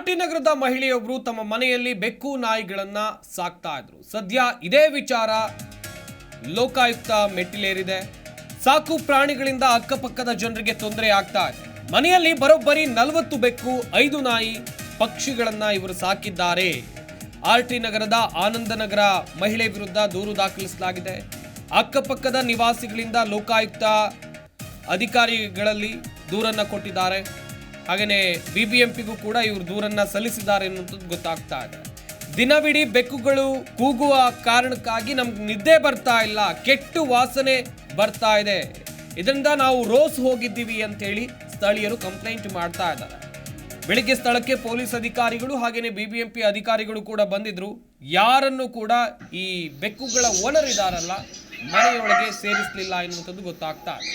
R T ನಗರದ ಮಹಿಳೆಯೊಬ್ಬರು ತಮ್ಮ ಮನೆಯಲ್ಲಿ ಬೆಕ್ಕು ನಾಯಿಗಳನ್ನ ಸಾಕ್ತಾ ಇದ್ರು. ಸದ್ಯ ಇದೇ ವಿಚಾರ ಲೋಕಾಯುಕ್ತ ಮೆಟ್ಟಿಲೇರಿದೆ. ಸಾಕು ಪ್ರಾಣಿಗಳಿಂದ ಅಕ್ಕಪಕ್ಕದ ಜನರಿಗೆ ತೊಂದರೆ ಆಗ್ತಾ ಇದೆ. ಮನೆಯಲ್ಲಿ ಬರೋಬ್ಬರಿ ನಲವತ್ತು ಬೆಕ್ಕು, ಐದು ನಾಯಿ ಪಕ್ಷಿಗಳನ್ನ ಇವರು ಸಾಕಿದ್ದಾರೆ. ಆರ್ ಟಿ ನಗರದ ಆನಂದನಗರ ಮಹಿಳೆ ವಿರುದ್ಧ ದೂರು ದಾಖಲಿಸಲಾಗಿದೆ. ಅಕ್ಕಪಕ್ಕದ ನಿವಾಸಿಗಳಿಂದ ಲೋಕಾಯುಕ್ತ ಅಧಿಕಾರಿಗಳಲ್ಲಿ ದೂರನ್ನ ಕೊಟ್ಟಿದ್ದಾರೆ. ಹಾಗೆಯೇ ಬಿಬಿಎಂಪಿಗೂ ಕೂಡ ಇವರು ದೂರನ್ನ ಸಲ್ಲಿಸಿದ್ದಾರೆ ಅನ್ನೋದು ಗೊತ್ತಾಗ್ತಾ ಇದೆ. ದಿನವಿಡೀ ಬೆಕ್ಕುಗಳು ಕೂಗುವ ಕಾರಣಕ್ಕಾಗಿ ನಮ್ಗೆ ನಿದ್ದೆ ಬರ್ತಾ ಇಲ್ಲ, ಕೆಟ್ಟು ವಾಸನೆ ಬರ್ತಾ ಇದೆ. ಇದರಿಂದ ನಾವು ರೋಸ್ ಹೋಗಿದ್ದೀವಿ ಅಂತ ಹೇಳಿ ಸ್ಥಳೀಯರು ಕಂಪ್ಲೇಂಟ್ ಮಾಡ್ತಾ ಇದ್ದಾರೆ. ಬೆಳಿಗ್ಗೆ ಸ್ಥಳಕ್ಕೆ ಪೊಲೀಸ್ ಅಧಿಕಾರಿಗಳು ಹಾಗೇನೆ ಬಿಬಿಎಂಪಿ ಅಧಿಕಾರಿಗಳು ಕೂಡ ಬಂದಿದ್ರು. ಯಾರನ್ನು ಕೂಡ ಈ ಬೆಕ್ಕುಗಳ ಓನರ್ ಇದಾರಲ್ಲ ಮನೆಯೊಳಗೆ ಸೇರಿಸಲಿಲ್ಲ ಎನ್ನುವಂಥದ್ದು ಗೊತ್ತಾಗ್ತಾ ಇದೆ.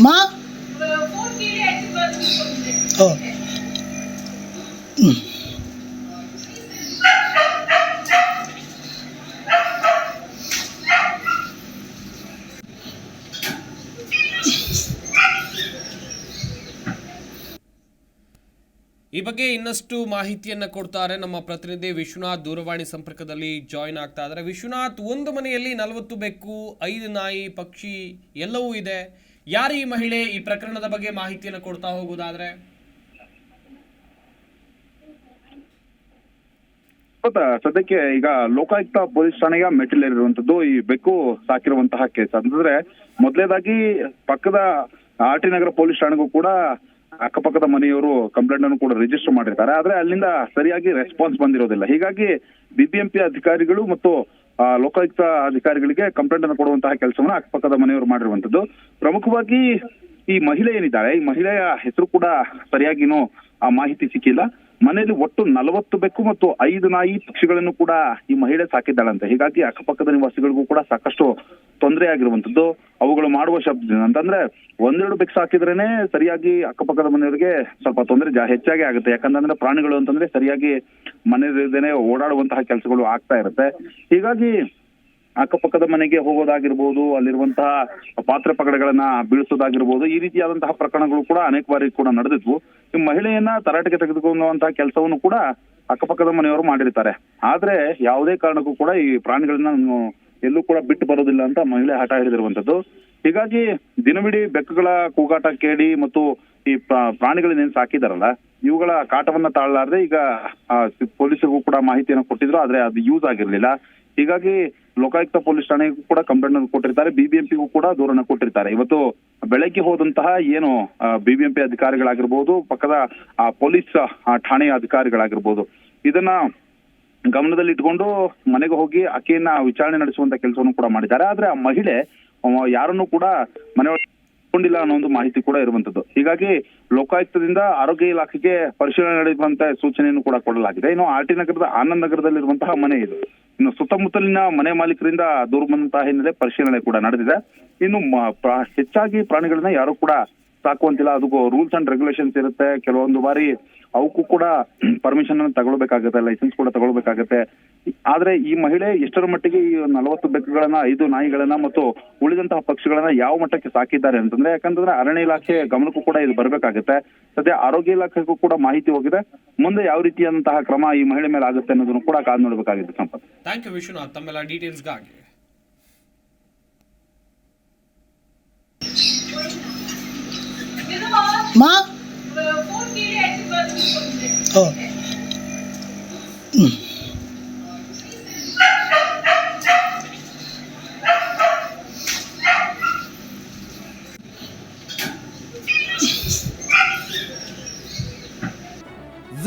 ಮಾ? ಈ ಬಗ್ಗೆ ಇನ್ನಷ್ಟು ಮಾಹಿತಿಯನ್ನ ಕೊಡ್ತಾರೆ ನಮ್ಮ ಪ್ರತಿನಿಧಿ ವಿಶ್ವನಾಥ್ ದೂರವಾಣಿ ಸಂಪರ್ಕದಲ್ಲಿ ಜಾಯಿನ್ ಆಗ್ತಾ ಇದ್ದಾರೆ. ವಿಶ್ವನಾಥ್, ಒಂದು ಮನೆಯಲ್ಲಿ ನಲವತ್ತು ಬೆಕ್ಕು, ಐದು ನಾಯಿ, ಪಕ್ಷಿ ಎಲ್ಲವೂ ಇದೆ. ಯಾರು ಈ ಮಹಿಳೆ ಈ ಪ್ರಕರಣದ ಬಗ್ಗೆ ಮಾಹಿತಿಯನ್ನು ಕೊಡ್ತಾ ಹೋಗುವುದಾದ್ರೆ ಸದ್ಯಕ್ಕೆ ಈಗ ಲೋಕಾಯುಕ್ತ ಪೊಲೀಸ್ ಠಾಣೆಗೆ ಮೆಟ್ಟಿಲೇರಿರುವಂತದ್ದು ಈ ಬೆಕ್ಕು ಸಾಕಿರುವಂತಹ ಕೇಸ್. ಅಂತಂದ್ರೆ ಮೊದಲೇದಾಗಿ ಪಕ್ಕದ ಆರ್ ಟಿ ನಗರ ಪೊಲೀಸ್ ಠಾಣೆಗೂ ಕೂಡ ಅಕ್ಕಪಕ್ಕದ ಮನೆಯವರು ಕಂಪ್ಲೇಂಟ್ ಅನ್ನು ಕೂಡ ರಿಜಿಸ್ಟರ್ ಮಾಡಿರ್ತಾರೆ. ಆದ್ರೆ ಅಲ್ಲಿಂದ ಸರಿಯಾಗಿ ರೆಸ್ಪಾನ್ಸ್ ಬಂದಿರೋದಿಲ್ಲ. ಹೀಗಾಗಿ ಬಿಬಿಎಂಪಿ ಅಧಿಕಾರಿಗಳು ಮತ್ತು ಲೋಕಾಯುಕ್ತ ಅಧಿಕಾರಿಗಳಿಗೆ ಕಂಪ್ಲೇಂಟ್ ಅನ್ನು ಕೊಡುವಂತಹ ಕೆಲಸವನ್ನ ಅಕ್ಕಪಕ್ಕದ ಮನೆಯವರು ಮಾಡಿರುವಂತದ್ದು ಪ್ರಮುಖವಾಗಿ ಈ ಮಹಿಳೆ ಏನಿದ್ದಾಳೆ, ಈ ಮಹಿಳೆಯ ಹೆಸರು ಕೂಡ ಸರಿಯಾಗಿನೂ ಆ ಮಾಹಿತಿ ಸಿಕ್ಕಿಲ್ಲ. ಮನೆಯಲ್ಲಿ ಒಟ್ಟು ನಲವತ್ತು ಬೆಕ್ಕು ಮತ್ತು ಐದು ನಾಯಿ ಪಕ್ಷಿಗಳನ್ನು ಕೂಡ ಈ ಮಹಿಳೆ ಸಾಕಿದ್ದಾಳಂತೆ. ಹೀಗಾಗಿ ಅಕ್ಕಪಕ್ಕದ ನಿವಾಸಿಗಳಿಗೂ ಕೂಡ ಸಾಕಷ್ಟು ತೊಂದರೆ ಆಗಿರುವಂತದ್ದು ಅವುಗಳು ಮಾಡುವ ಶಬ್ದ ಅಂತಂದ್ರೆ ಒಂದೆರಡು ಬೆಕ್ಕು ಸಾಕಿದ್ರೇನೆ ಸರಿಯಾಗಿ ಅಕ್ಕಪಕ್ಕದ ಮನೆಯವರಿಗೆ ಸ್ವಲ್ಪ ತೊಂದರೆ ಹೆಚ್ಚಾಗಿ ಆಗುತ್ತೆ. ಯಾಕಂತಂದ್ರೆ ಪ್ರಾಣಿಗಳು ಅಂತಂದ್ರೆ ಸರಿಯಾಗಿ ಮನೆಯದೇನೆ ಓಡಾಡುವಂತಹ ಕೆಲಸಗಳು ಆಗ್ತಾ ಇರುತ್ತೆ. ಹೀಗಾಗಿ ಅಕ್ಕಪಕ್ಕದ ಮನೆಗೆ ಹೋಗೋದಾಗಿರ್ಬೋದು, ಅಲ್ಲಿರುವಂತಹ ಪಾತ್ರೆ ಪಗಡೆಗಳನ್ನ ಬೀಳಿಸೋದಾಗಿರ್ಬೋದು, ಈ ರೀತಿಯಾದಂತಹ ಪ್ರಕರಣಗಳು ಕೂಡ ಅನೇಕ ಬಾರಿ ಕೂಡ ನಡೆದಿದ್ವು. ಈ ಮಹಿಳೆಯನ್ನ ತರಾಟೆಗೆ ತೆಗೆದುಕೊಳ್ಳುವಂತಹ ಕೆಲಸವನ್ನು ಕೂಡ ಅಕ್ಕಪಕ್ಕದ ಮನೆಯವರು ಮಾಡಿರ್ತಾರೆ. ಆದ್ರೆ ಯಾವುದೇ ಕಾರಣಕ್ಕೂ ಕೂಡ ಈ ಪ್ರಾಣಿಗಳನ್ನ ಎಲ್ಲೂ ಕೂಡ ಬಿಟ್ಟು ಬರೋದಿಲ್ಲ ಅಂತ ಮಹಿಳೆ ಹಠ ಹಿಡಿದಿರುವಂತದ್ದು ಹೀಗಾಗಿ ದಿನವಿಡೀ ಬೆಕ್ಕುಗಳ ಕೂಗಾಟ ಕೇಳಿ ಮತ್ತು ಈ ಪ್ರಾ- ಪ್ರಾಣಿಗಳನ್ನೇನ್ ಸಾಕಿದಾರಲ್ಲ, ಇವುಗಳ ಕಾಟವನ್ನ ತಾಳಲಾರದೆ ಈಗ ಪೊಲೀಸರಿಗೂ ಕೂಡ ಮಾಹಿತಿಯನ್ನು ಕೊಟ್ಟಿದ್ರು, ಆದ್ರೆ ಅದು ಯೂಸ್ ಆಗಿರ್ಲಿಲ್ಲ. ಹೀಗಾಗಿ ಲೋಕಾಯುಕ್ತ ಪೊಲೀಸ್ ಠಾಣೆಗೂ ಕೂಡ ಕಂಪ್ಲೇಂಟ್ ಅನ್ನು ಕೊಟ್ಟಿರ್ತಾರೆ. ಬಿಬಿಎಂಪಿಗೂ ಕೂಡ ದೂರನ್ನ ಕೊಟ್ಟಿರ್ತಾರೆ. ಇವತ್ತು ಬೆಳಗ್ಗೆ ಹೋದಂತಹ ಏನು ಬಿಬಿಎಂಪಿ ಅಧಿಕಾರಿಗಳಾಗಿರ್ಬೋದು ಪಕ್ಕದ ಆ, ಪೊಲೀಸ್ ಠಾಣೆಯ ಅಧಿಕಾರಿಗಳಾಗಿರ್ಬೋದು. ಇದನ್ನ ಗಮನದಲ್ಲಿ ಇಟ್ಕೊಂಡು ಮನೆಗೆ ಹೋಗಿ ಆಕೆಯನ್ನ ವಿಚಾರಣೆ ನಡೆಸುವಂತ ಕೆಲಸವನ್ನು ಕೂಡ ಮಾಡಿದ್ದಾರೆ. ಆದ್ರೆ ಆ ಮಹಿಳೆ ಯಾರನ್ನು ಕೂಡ ಮನೆಯೊಳಗೆ ಕೊಂಡಿಲ್ಲ ಅನ್ನೋ ಒಂದು ಮಾಹಿತಿ ಕೂಡ ಇರುವಂತದ್ದು. ಹೀಗಾಗಿ ಲೋಕಾಯುಕ್ತದಿಂದ ಆರೋಗ್ಯ ಇಲಾಖೆಗೆ ಪರಿಶೀಲನೆ ನಡೆಯುವಂತಹ ಸೂಚನೆಯನ್ನು ಕೂಡ ಕೊಡಲಾಗಿದೆ. ಇನ್ನು ಆರ್ ಟಿ ನಗರದ ಆನಂದ್ ನಗರದಲ್ಲಿರುವಂತಹ ಮನೆ ಇದು. ಇನ್ನು ಸುತ್ತಮುತ್ತಲಿನ ಮನೆ ಮಾಲೀಕರಿಂದ ದೂರು ಬಂದಂತಹ ಹಿನ್ನೆಲೆ ಪರಿಶೀಲನೆ ಕೂಡ ನಡೆದಿದೆ. ಇನ್ನು ಹೆಚ್ಚಾಗಿ ಪ್ರಾಣಿಗಳನ್ನ ಯಾರು ಕೂಡ ಸಾಕುವಂತಿಲ್ಲ. ಅದಕ್ಕೂ ರೂಲ್ಸ್ ಅಂಡ್ ರೆಗ್ಯುಲೇಷನ್ಸ್ ಇರುತ್ತೆ. ಕೆಲವೊಂದು ಬಾರಿ ಅವಕ್ಕೂ ಕೂಡ ಪರ್ಮಿಷನ್ ಅನ್ನು ತಗೊಳ್ಬೇಕಾಗತ್ತೆ ಲೈಸೆನ್ಸ್ ಕೂಡ ತಗೊಳ್ಬೇಕಾಗತ್ತೆ. ಆದ್ರೆ ಈ ಮಹಿಳೆ ಎಷ್ಟರ ಮಟ್ಟಿಗೆ ಈ ನಲವತ್ತು ಬೆಕ್ಕುಗಳನ್ನ ಐದು ನಾಯಿಗಳನ್ನ ಮತ್ತು ಉಳಿದಂತಹ ಪಕ್ಷಿಗಳನ್ನ ಯಾವ ಮಟ್ಟಕ್ಕೆ ಸಾಕಿದ್ದಾರೆ ಅಂತಂದ್ರೆ ಯಾಕಂತಂದ್ರೆ ಅರಣ್ಯ ಇಲಾಖೆ ಗಮನಕ್ಕೂ ಕೂಡ ಇದು ಬರಬೇಕಾಗುತ್ತೆ. ಸದ್ಯ ಆರೋಗ್ಯ ಇಲಾಖೆಗೂ ಕೂಡ ಮಾಹಿತಿ ಹೋಗಿದೆ. ಮುಂದೆ ಯಾವ ರೀತಿಯಾದಂತಹ ಕ್ರಮ ಈ ಮಹಿಳೆ ಮೇಲೆ ಆಗುತ್ತೆ ಅನ್ನೋದನ್ನು ಕೂಡ ಕಾದು ನೋಡಬೇಕಾಗಿದೆ ಸಂಪತ್. ಥ್ಯಾಂಕ್ ಯು ವಿಶ್ವನಾಥ್ ತಮ್ಮೆಲ್ಲ ಡೀಟೇಲ್ಸ್ಗಾಗಿ ಮಾ? ಓ.